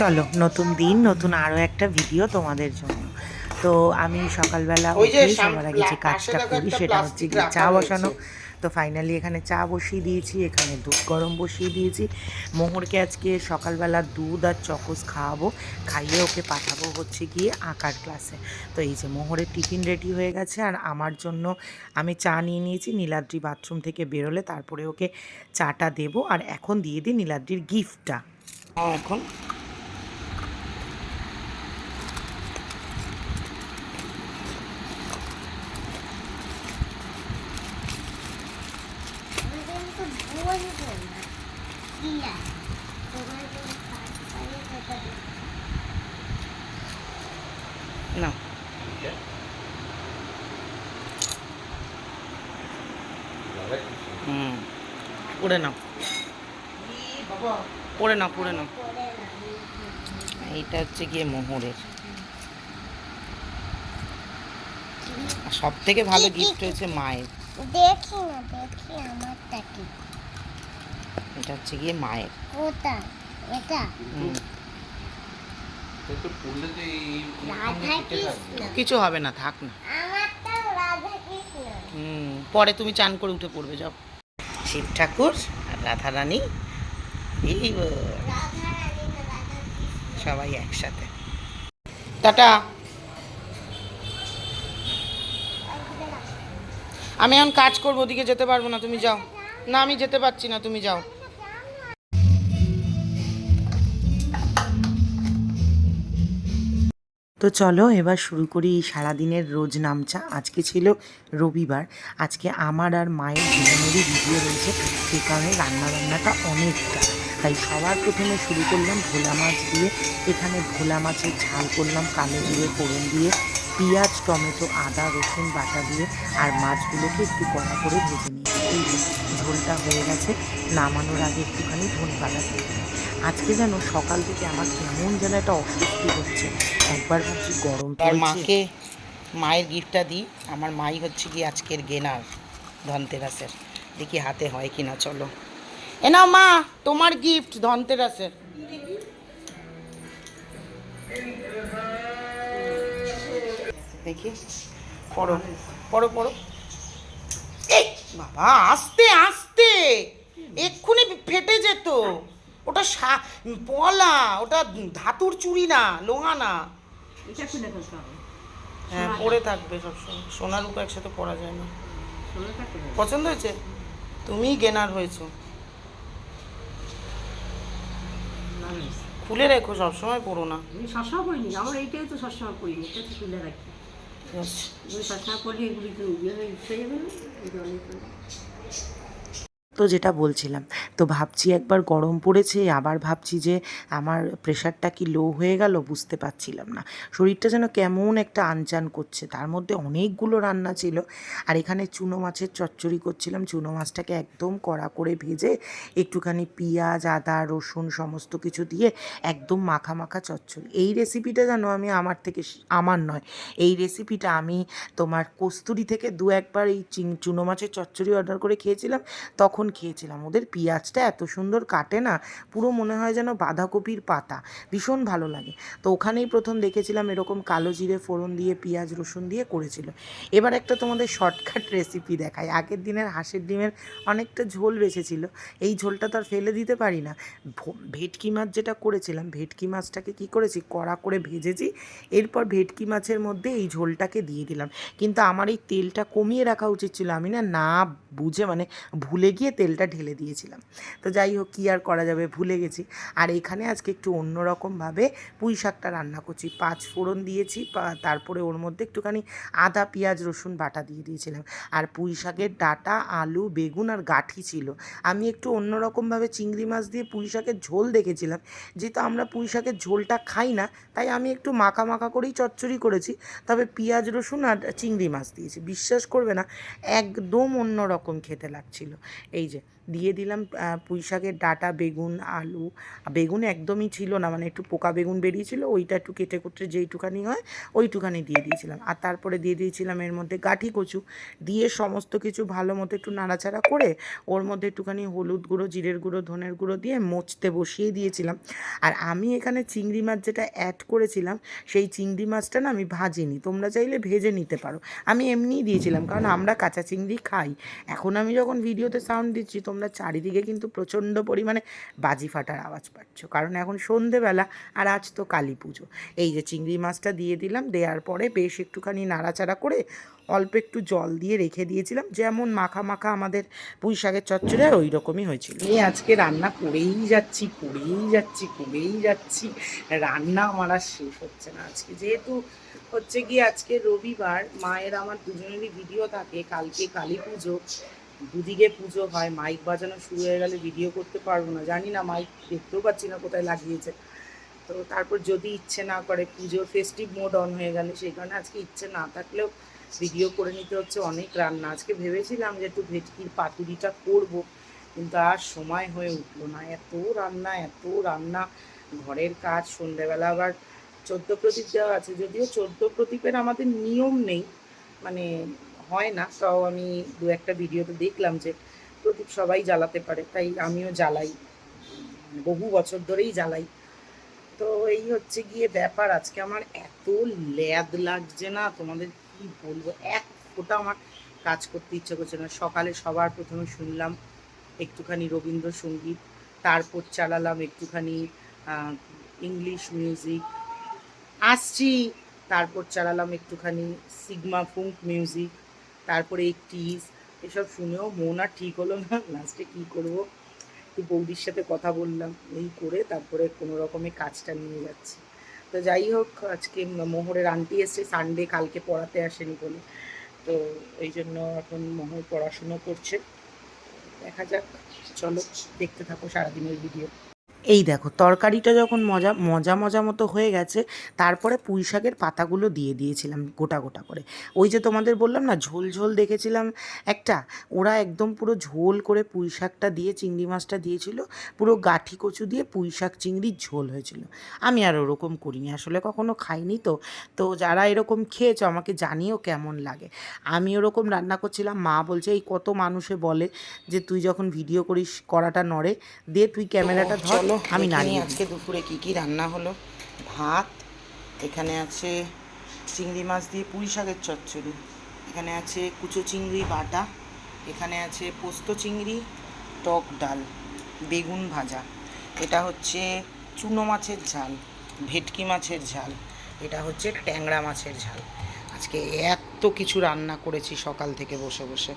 চলো নতুন দিন নতুন আরও একটা ভিডিও তোমাদের জন্য। তো আমি সকালবেলা ওই যে উঠেই সবার আগে যে কাজটা করি সেটা হচ্ছে গিয়ে চা বসানো। তো ফাইনালি এখানে চা বসিয়ে দিয়েছি এখানে দুধ গরম বসিয়ে দিয়েছি। মোহরকে আজকে সকালবেলা দুধ আর চকোস খাওয়াবো খাইয়ে ওকে পাঠাবো হচ্ছে গিয়ে আঁকার ক্লাসে তো এই যে মোহরের টিফিন রেডি হয়ে গেছে আর আমার জন্য আমি চা নিয়ে নিয়েছি নীলাদ্রি বাথরুম থেকে বেরোলে তারপরে ওকে চাটা দেবো। আর এখন দিয়ে দিই নীলাদ্রির গিফটটা এখন আমাদের তো বলব না কি আছে তোমার কোনো কাজ পারে সেটা দেখো। না হুম পড়ে নাও। পড়ে নাও পড়ে নাও। এইটা হচ্ছে গিয়ে মোহরের। সব থেকে ভালো গিফট হয়েছে মায়ের। দেখি না দেখি আমারটা কি। এটা হচ্ছে গিয়ে মায়ের। কোথায়? এটা? হুম। কিছু হবে না থাক না। হুম পরে তুমি চান করে উঠে পড়বে যাও। শিব ঠাকুর আর রাধা রানী সবাই একসাথে। টাটা। আমি এখন কাজ করব, ওদিকে যেতে পারব না, তুমি যাও। না, আমি যেতে পারছি না, তুমি যাও। তো চলো এবার শুরু করি সারাদিনের রোজ নামচা। আজকে ছিল রবিবার। আজকে আমার আর মায়ের জীবনেরই ভিডিও রয়েছে। সেই কারণে রান্না বান্নাটা অনেকটা। তাই সবার প্রথমে শুরু করলাম ভোলা মাছ দিয়ে। এখানে ভোলা মাছের ঝাল করলাম কালো জিরে, ফোড়ন দিয়ে, পেঁয়াজ, টমেটো, আদা, রসুন বাটা দিয়ে আর মাছগুলোকে একটু কড়া করে ভেজে নিয়েছি। ঝোলটা হয়ে গেছে। নামানোর আগে একটুখানি ধনে পাতা দিয়ে। আজকে যেন সকাল থেকে আমার কেমন যেন একটা অস্বস্তি হচ্ছে। একবার ভাবছি গরম আর মাকে মায়ের গিফটটা দিই। আমার মাই হচ্ছে কি আজকের গেনার ধনতেরাসের। দেখি হাতে হয় কি না চলো। এ নাও মা তোমার গিফট ধনতেরাসের। দেখি। পড়ো পড়ো পড়ো। বাবা আস্তে আস্তে। এক্ষুনি ফেটে যেত। ওটা পলা ওটা ধাতুর চুড়ি না লোহা না। হ্যাঁ পরে থাকবে সবসময় সোনার রূপ একসাথে পরা যায় না। পছন্দ হয়েছে? তুমিই গেনার হয়েছো। খুলে রেখো সবসময় পড়ো না। আমি সবসময় করিনি আমার এইটাই তো সবসময় করি এটা তো তুলে রাখি। সবসময় করলে এগুলি তো ইয়ে হয়ে যাবে না এই জন্যই করি। তো যেটা বলছিলাম। তো ভাবছি একবার গরম পড়েছে, আবার ভাবছি যে আমার প্রেশারটা কি লো হয়ে গেল বুঝতে পারছিলাম না। শরীরটা যেন কেমন একটা আনচান করছে, তার মধ্যে অনেকগুলো রান্না ছিল। আর এখানে চুনো মাছের চচ্চড়ি করছিলাম, চুনো মাছটাকে একদম কড়া করে ভেজে একটুখানি পেঁয়াজ, আদা, রসুন সমস্ত কিছু দিয়ে একদম মাখা মাখা চচ্চড়ি। এই রেসিপিটা যেন আমি আমার থেকে আমার নয়, এই রেসিপিটা আমি তোমার কস্তুরি থেকে দু একবার এই চুনো মাছের চচ্চড়ি অর্ডার করে খেয়েছিলাম। তখন খেয়েছিলাম। ওদের পেঁয়াজটা এত সুন্দর কাটে না, পুরো মনে হয় যেন বাঁধাকপির পাতা। ভীষণ ভালো লাগে। তো ওখানেই প্রথম দেখেছিলাম এরকম কালো জিরে ফোড়ন দিয়ে, পেঁয়াজ, রসুন দিয়ে করেছিল। এবার একটা তোমাদের শর্টকাট রেসিপি দেখাই। আগের দিনের হাঁসের ডিমের অনেকটা ঝোল বেঁচেছিল। এই ঝোলটা তো আর ফেলে দিতে পারি না। ভেটকি মাছ যেটা করেছিলাম, ভেটকি মাছটাকে কি করেছি, কড়া করে ভেজেছি। এরপর ভেটকি মাছের মধ্যে এই ঝোলটাকে দিয়ে দিলাম। কিন্তু আমার এই তেলটা কমিয়ে রাখা উচিত ছিল। আমি না না বুঝে মানে ভুলে গিয়ে তেলটা ঢেলে দিয়েছিলাম। তো যাই হোক, কী আর করা যাবে ভুলে গেছি। আর এখানে আজকে একটু অন্যরকমভাবে পুঁই শাকটা রান্না করছি। পাঁচ ফোড়ন দিয়েছি তারপরে ওর মধ্যে একটুখানি আদা, পেঁয়াজ, রসুন বাটা দিয়ে দিয়েছিলাম। আর পুঁই শাকের ডাটা, আলু, বেগুন আর গাঠি ছিল। আমি একটু অন্যরকমভাবে চিংড়ি মাছ দিয়ে পুঁই শাকের ঝোল দেখেছিলাম। যেহেতু আমরা পুঁই শাকের ঝোলটা খাই না, তাই আমি একটু মাখা মাখা করেই চচ্চড়ি করেছি। তবে পেঁয়াজ, রসুন আর চিংড়ি মাছ দিয়েছি। বিশ্বাস করবে না, একদম অন্য রকম খেতে লাগছিল। এই যে দিয়ে দিলাম পুঁই শাকের ডাটা, বেগুন, আলু। বেগুন একদমই ছিল না মানে একটু পোকা বেগুন বেরিয়েছিল, ওইটা একটু কেটে কুটে যেইটুখানি হয়, ওইটুখানি দিয়ে দিয়েছিলাম। আর তারপরে দিয়ে দিয়েছিলাম এর মধ্যে গাঠি কচু। দিয়ে সমস্ত কিছু ভালো মতো একটু নাড়াচাড়া করে, ওর মধ্যে একটুখানি হলুদ গুঁড়ো, জিরের গুঁড়ো, ধনের গুঁড়ো দিয়ে মুছতে বসিয়ে দিয়েছিলাম। আর আমি এখানে চিংড়ি মাছ যেটা অ্যাড করেছিলাম, সেই চিংড়ি মাছটা না আমি ভাজিনি। তোমরা চাইলে ভেজে নিতে পারো। আমি এমনিই দিয়েছিলাম, কারণ আমরা কাঁচা চিংড়ি খাই। এখন আমি যখন ভিডিওতে সাউন্ড দিচ্ছি, তোমরা চারিদিকে কিন্তু প্রচণ্ড পরিমাণে বাজি ফাটার আওয়াজ পাচ্ছ। কারণ এখন সন্ধেবেলা আর আজ তো কালী পুজো। এই যে চিংড়ি মাছটা দিয়ে দিলাম, দেওয়ার পরে বেশ একটুখানি নাড়াচাড়া করে অল্প একটু জল দিয়ে রেখে দিয়েছিলাম। যেমন মাখা মাখা আমাদের পুঁই শাকের চচ্চড়ে ওই রকমই হয়েছিল। এই আজকে রান্না করেই যাচ্ছি করেই যাচ্ছি করেই যাচ্ছি। রান্না আমার আর শেষ হচ্ছে না আজকে। যেহেতু হচ্ছে গিয়ে আজকে রবিবার, মায়ের আমার দুজনেরই ভিডিও থাকে, কালকে কালী পুজো। দুদিকে পুজো হয় মাইক বাজানো শুরু হয়ে গেলে ভিডিও করতে পারব না। জানি না মাইক দেখতেও পাচ্ছি না কোথায় লাগিয়েছে। তো তারপর যদি ইচ্ছে না করে পুজোর ফেস্টিভ মোড অন হয়ে গেলে সেই কারণে আজকে ইচ্ছে না থাকলেও ভিডিও করে নিতে হচ্ছে অনেক রান্না। আজকে ভেবেছিলাম যে একটু ভেটকির পাতুরিটা করব, কিন্তু আর সময় হয়ে উঠল না। এত রান্না এত রান্না। ঘরের কাজ, সন্ধ্যেবেলা আবার চোদ্দ প্রদীপ দেওয়া আছে। যদিও চোদ্দ প্রদীপের আমাদের নিয়ম নেই মানে হয় না। তাও আমি দু একটা ভিডিওতে দেখলাম যে প্রদীপ সবাই জ্বালাতে পারে, তাই আমিও জ্বালাই। বহু বছর ধরেই জ্বালাই। তো এই হচ্ছে গিয়ে ব্যাপার, আজকে আমার এত ল্যাদ লাগছে না, তোমাদের কি বলব? এক ফোঁটা আমার কাজ করতে ইচ্ছে করছে না। সকালে সবার প্রথমে শুনলাম একটুখানি রবীন্দ্রসঙ্গীত, তারপর চালালাম একটুখানি ইংলিশ মিউজিক আসছি, তারপর চালালাম একটুখানি সিগমা ফুঙ্ক মিউজিক তারপরে একটিস এসব শুনেও মন আর ঠিক হলো না। লাস্টে কী করব? একটু বৌদির সাথে কথা বললাম, এই করে তারপরে কোনো রকমে কাজটা নিয়ে যাচ্ছি। তো যাই হোক, আজকে মোহরের আন্টি এসছে সানডে কালকে পড়াতে আসেনি বলে। তো এই জন্য এখন মোহর পড়াশুনো করছে। দেখা যাক, চলো দেখতে থাকো সারাদিনের ভিডিও এই দেখো তরকারিটা যখন মজা মজা মজা মতো হয়ে গেছে তারপরে পুঁই শাকের পাতাগুলো দিয়ে দিয়েছিলাম গোটা গোটা করে। ওই যে তোমাদের বললাম না ঝোল ঝোল দেখেছিলাম একটা ওরা একদম পুরো ঝোল করে পুঁই শাকটা দিয়ে চিংড়ি মাছটা দিয়েছিল পুরো গাঠি কচু দিয়ে পুঁই শাক চিংড়ির ঝোল হয়েছিল। আমি আর ওরকম করিনি আসলে কখনো খাইনি তো তো যারা এরকম খেয়েছো আমাকে জানিও কেমন লাগে। আমি ওরকম রান্না করছিলাম মা বলছে এই কত মানুষে বলে যে তুই যখন ভিডিও করিস করাটা নড়ে দে তুই ক্যামেরাটা ধর। চলো আমি নাড়িয়ে আজকে দুপুরে কি কি রান্না হলো? ভাত এখানে আছে চিংড়ি মাছ দিয়ে পুঁই শাকের চচ্চড়ি। এখানে আছে কুচো চিংড়ি বাটা। এখানে আছে পোস্ত চিংড়ি টক ডাল বেগুন ভাজা। এটা হচ্ছে চুনো মাছের ঝাল ভেটকি মাছের ঝাল। এটা হচ্ছে ট্যাংরা মাছের ঝাল। আজকে এত কিছু রান্না করেছি সকাল থেকে বসে বসে।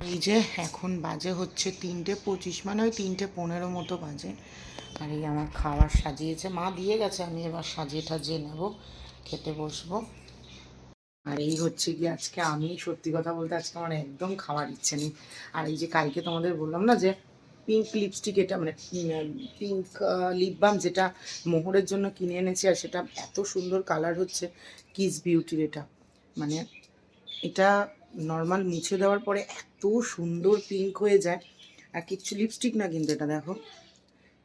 এই যে এখন বাজে হচ্ছে তিনটে পঁচিশ মানে ওই তিনটে পনেরো মতো বাজে। আর এই আমার খাবার সাজিয়েছে। মা দিয়ে গেছে, আমি এবার সাজিয়ে টাজিয়ে নেব, খেতে বসবো। আর এই হচ্ছে কি আজকে আমি, সত্যি কথা বলতে আজকে আমার একদম খাওয়ার ইচ্ছে নেই। আর এই যে কালকে তোমাদের বললাম না যে পিঙ্ক লিপস্টিক এটা মানে পিঙ্ক লিপ বাম যেটা মোহরের জন্য কিনে এনেছি, আর সেটা এত সুন্দর কালার হচ্ছে কিস বিউটির এটা। মানে এটা নর্মাল মুছে দেওয়ার পরে এত সুন্দর পিঙ্ক হয়ে যায়। আর কিচ্ছু লিপস্টিক না কিন্তু এটা দেখো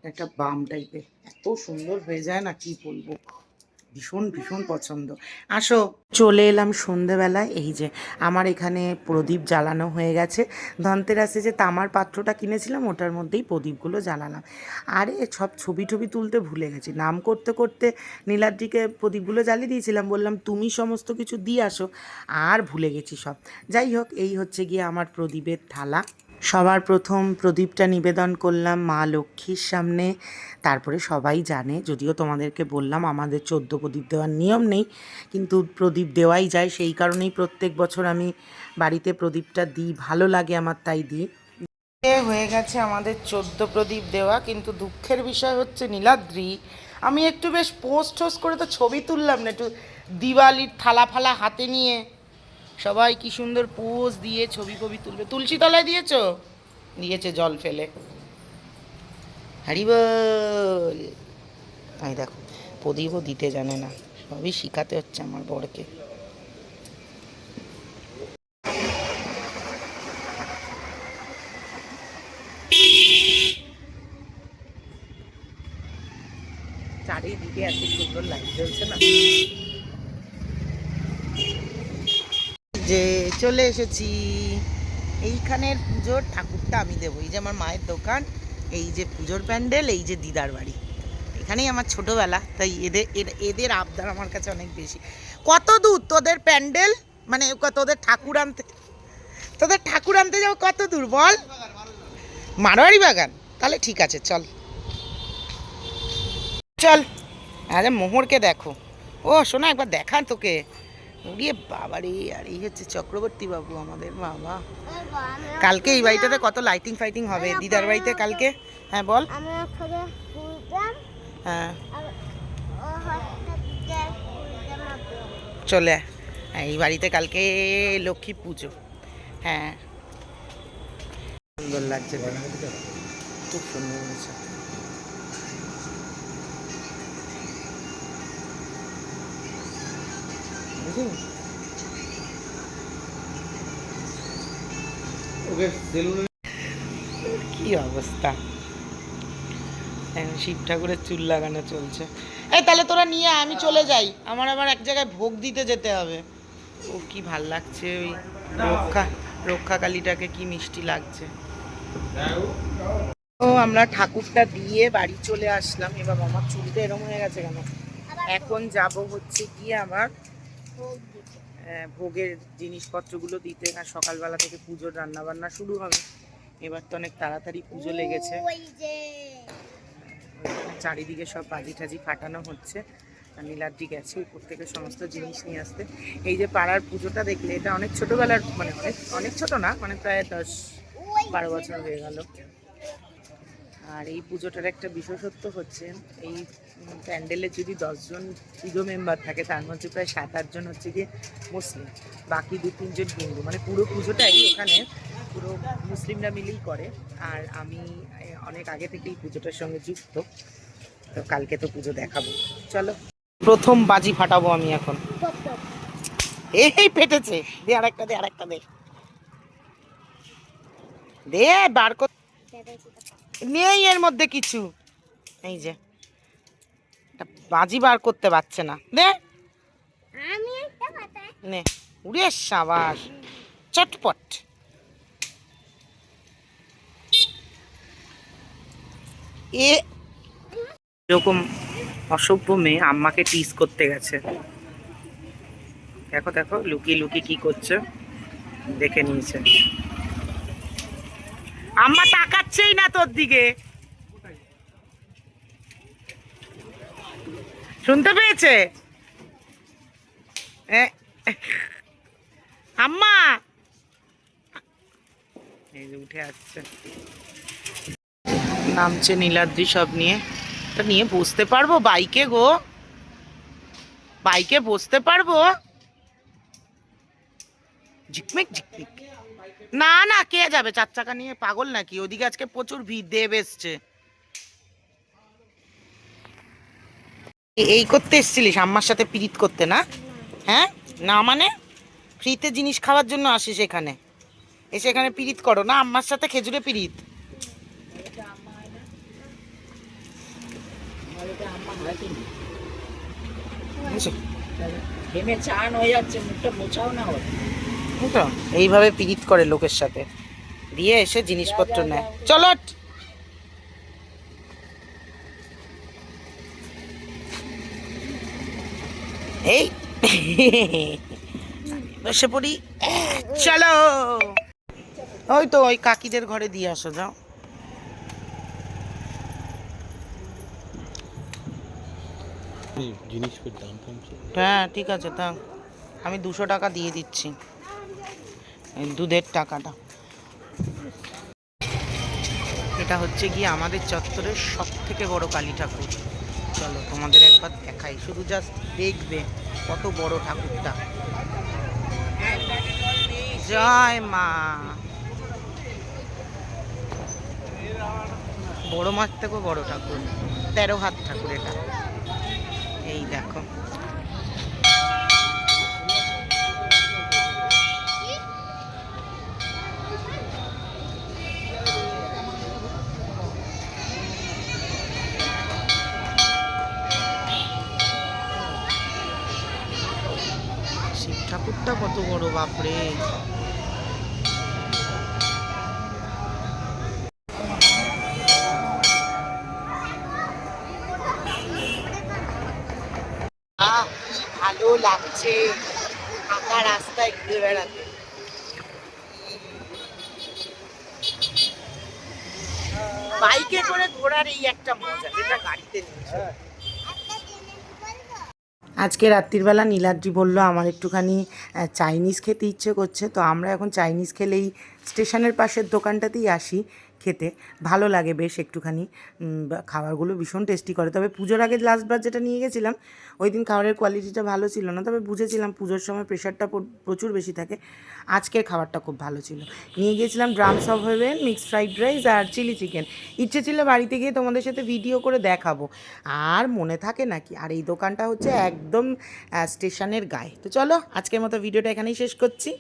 একটা বাম টাইপের এত সুন্দর হয়ে যায় না, কি বলব? ভীষণ ভীষণ পছন্দ। আসো, চলে এলাম সন্ধেবেলায়। এই যে, আমার এখানে প্রদীপ জ্বালানো হয়ে গেছে। ধনতেরাসে যে তামার পাত্রটা কিনেছিলাম, ওটার মধ্যেই প্রদীপগুলো জ্বালালাম। আরে, সব ছবি টবি তুলতে ভুলে গেছি। নাম করতে করতে নীলাদ্রিকে প্রদীপগুলো জ্বালিয়ে দিয়েছিলাম। বললাম, তুমি সমস্ত কিছু দিয়ে আসো। আর ভুলে গেছি সব। যাই হোক, এই হচ্ছে গিয়ে আমার প্রদীপের থালা। সবার প্রথম প্রদীপটা নিবেদন করলাম মা লক্ষ্মীর সামনে। তারপরে সবাই জানে, যদিও তোমাদেরকে বললাম আমাদের চোদ্দ প্রদীপ দেওয়ার নিয়ম নেই, কিন্তু প্রদীপ দেওয়াই যায়। সেই কারণেই প্রত্যেক বছর আমি বাড়িতে প্রদীপটা দিই, ভালো লাগে আমার তাই দিই। হয়ে গেছে আমাদের চোদ্দ প্রদীপ দেওয়া, কিন্তু দুঃখের বিষয় হচ্ছে নীলাদ্রি, আমি একটু বেশ পোস্ট টোস্ট করে তো ছবি তুললাম না, একটু দিওয়ালির থালা ফালা হাতে নিয়ে। সবাই কি সুন্দর পোজ দিয়ে ছবি কবি তুলবে। তুলসী তলায় দিয়েছ? দিয়েছে জল ফেলে। হারি আমি দেখো, প্রদীপও দিতে জানে না। সবই শিখাতে হচ্ছে আমার বরকে। চারিদিকে এত সুন্দর লাইট জ্বলছে না? যে চলে এসেছি। এইখানের পুজোর ঠাকুরটা আমি দেবো। এই যে আমার মায়ের দোকান, এই যে পুজোর প্যান্ডেল, এই যে দিদার বাড়ি। এখানেই আমার ছোটোবেলা, তাই এদের এদের আবদার আমার কাছে অনেক বেশি। কত দূর তোদের প্যান্ডেল? মানে তোদের ঠাকুর আনতে, তোদের ঠাকুর আনতে যাও কত দূর বল? মারোয়ারি বাগান। তাহলে ঠিক আছে, চল। চল। আরে মোহরকে দেখো। ও শোনা, একবার দেখান তোকে। উড়িয়ে বাবারে আর এই হচ্ছে চক্রবর্তী বাবু আমাদের বাবা। কালকে এই বাড়িটাতে কত লাইটিং ফাইটিং হবে? দিদার বাড়িতে কালকে? হ্যাঁ বল। হ্যাঁ। চলে আয়। হ্যাঁ, এই বাড়িতে কালকে লক্ষ্মী পুজো। হ্যাঁ। সুন্দর লাগছে। খুব সুন্দর হয়েছে কি অবস্থা? শিব ঠাকুরের চুল লাগানো চলছে। এই তাহলে তোরা নিয়ে আমি চলে যাই। আমার আবার এক জায়গায় ভোগ দিতে যেতে হবে। ও, কি ভালো লাগছে ওই রক্ষা রক্ষা কালীটাকে কি মিষ্টি লাগছে। ও, আমরা ঠাকুরটা দিয়ে বাড়ি চলে আসলাম। এবার আমার চুলটা এরম হয়ে গেছে কেন? এখন যাব হচ্ছে গিয়ে আমার ভোগের জিনিসপত্রগুলো দিতে আর সকালবেলা থেকে পুজোর রান্না বান্না শুরু হবে। এবার তো অনেক তাড়াতাড়ি পুজো লেগেছে। চারিদিকে সব বাজি টাজি ফাটানো হচ্ছে। নীলাদ্রি গেছে উপর থেকে সমস্ত জিনিস নিয়ে আসতে। এই যে পাড়ার পুজোটা দেখলে এটা অনেক ছোটবেলার মানে অনেক অনেক ছোট না মানে প্রায় দশ বারো বছর হয়ে গেল। আর এই পুজোটার একটা বিশেষত্ব হচ্ছে এই প্যান্ডেলে যদি দশজন পুজো মেম্বার থাকে তার মধ্যে প্রায় সাত আটজন হচ্ছে গিয়ে মুসলিম। বাকি দু তিনজন হিন্দু। মানে পুরো পুজোটাই ওখানে পুরো মুসলিমরা মিলেই করে। আর আমি অনেক আগে থেকেই পুজোটার সঙ্গে যুক্ত। তো কালকে তো পুজো দেখাবো। চলো। প্রথম বাজি ফাটাবো আমি এখন। এই ফেটেছে। দে আরেকটা দে আরেকটা দে। দে বার কর। নেই এর মধ্যে কিছু। এই যে। একটা বাজি বার করতে পারছে না। দে আমি একটা কথা নে। উড়ে সাবাস। চটপট। এ এরকম অসভ্য মেয়ে আম্মাকে টিস করতে গেছে। দেখো দেখো লুকিয়ে লুকিয়ে কি করছে। দেখে নিয়েছে। আম্মা তাকাচ্ছেই না তোর দিকে। শুনতে পেয়েছে? আম্মা! উঠে আসছে। নামছে নীলাদ্রি সব নিয়ে। তা নিয়ে বসতে পারব বাইকে গো। বাইকে বসতে পারব? ঝিকমিক ঝিকমিক। না না, কে যাবে? চার চাকা নিয়ে পাগল নাকি? ওদিকে আজকে প্রচুর ভিড়, দেব এসছে। এই করতে এসছিলিস আম্মার সাথে পিরিত করতে না? হ্যাঁ? না মানে? ফ্রিতে জিনিস খাওয়ার জন্য আসিস এখানে। এসে এখানে পিরিত করো না? আম্মার সাথে খেজুরে পিরিত। বুঝছ? ঘেমে চান যাচ্ছে মুখটা মোছাও না ওর এইভাবে পিরিত করে লোকের সাথে। দিয়ে এসে জিনিসপত্র নেয়। চলো। এই বসে পড়ি। চলো। ওই তো ওই কাকিদের ঘরে দিয়ে আসো যাও। জিনিসপত্র দাম কমছে হ্যাঁ ঠিক আছে তা আমি দুশো টাকা দিয়ে দিচ্ছি। দুধের টাকাটা। এটা হচ্ছে গিয়ে আমাদের চত্বরের সব থেকে বড় কালী ঠাকুর। চলো তোমাদের একবার দেখাই। শুধু জাস্ট দেখবে। কত বড় ঠাকুরটা। জয় মা। বড় মাছ থেকেও বড় ঠাকুর। তেরো হাত ঠাকুর এটা। এই দেখো। বড় বাপরে। ভালো লাগছে। ফাঁকা রাস্তায় ঘুরে বেড়াতে। বাইকে করে ঘোরার এই একটা মজা, যেটা গাড়িতে নেই আজকে রাত্রিবেলা নীলাদ্রি বলল, আমার একটুখানি চাইনিজ খেতে ইচ্ছে করছে। তো আমরা এখন চাইনিজ খেলেই স্টেশনের পাশের দোকানটাতেই আসি। খেতে ভালো লাগে বেশ একটুখানি খাবারগুলো ভীষণ টেস্টি করে। তবে পুজোর আগে লাস্টবার যেটা নিয়ে গেছিলাম, ওই দিন খাবারের কোয়ালিটিটা ভালো ছিল না, তবে বুঝেছিলাম পুজোর সময় প্রেশারটা প্রচুর বেশি থাকে, আজকের খাবারটা খুব ভালো ছিল। নিয়ে গিয়েছিলাম drums of heaven mixed fried rice R chilli chicken ইচ্ছে ছিল বাড়িতে গিয়ে তোমাদের সাথে ভিডিও করে দেখাবো। আর মনে থাকে নাকি? আর এই দোকানটা হচ্ছে একদম স্টেশনের গায়ে। তো চলো, আজকের মতো ভিডিওটা এখানেই শেষ করছি।